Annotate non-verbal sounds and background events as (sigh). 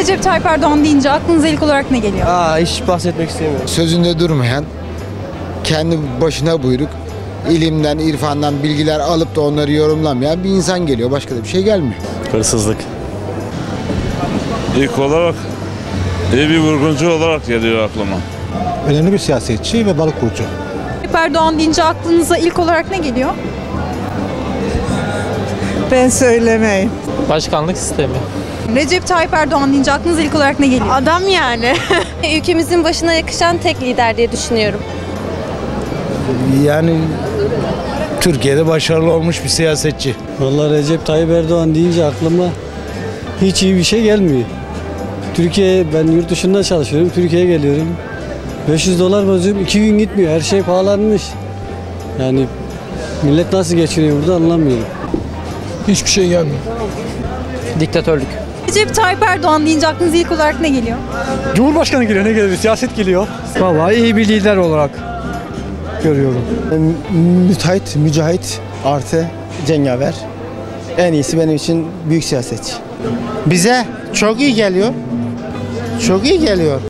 Recep Tayyip Erdoğan deyince aklınıza ilk olarak ne geliyor? Aa hiç bahsetmek istemiyorum. Sözünde durmayan, kendi başına buyruk, ilimden, irfandan bilgiler alıp da onları yorumlamayan bir insan geliyor. Başka da bir şey gelmiyor. Hırsızlık. İlk olarak iyi bir vurguncu olarak geliyor aklıma. önemli bir siyasetçi ve balık burcu. Tayyip Erdoğan deyince aklınıza ilk olarak ne geliyor? Ben söylemeyim. Başkanlık sistemi. Recep Tayyip Erdoğan deyince aklınıza ilk olarak ne geliyor? Adam yani. (laughs) Ülkemizin başına yakışan tek lider diye düşünüyorum. Yani Türkiye'de başarılı olmuş bir siyasetçi. Vallahi Recep Tayyip Erdoğan deyince aklıma hiç iyi bir şey gelmiyor. Türkiye, ben yurt dışında çalışıyorum, Türkiye'ye geliyorum. 500 dolar bozuyorum, 2 gün gitmiyor, her şey pahalanmış. Yani millet nasıl geçiniyor burada anlamıyorum. Hiçbir şey gelmiyor. Diktatörlük. Recep Tayyip Erdoğan deyince aklınıza ilk olarak ne geliyor? Cumhurbaşkanı geliyor, ne geliyor? Siyaset geliyor. Vallahi iyi bir lider olarak görüyorum. Müteahhit, mücahit artı cengaver. En iyisi benim için büyük siyasetçi. Bize çok iyi geliyor. Çok iyi geliyor.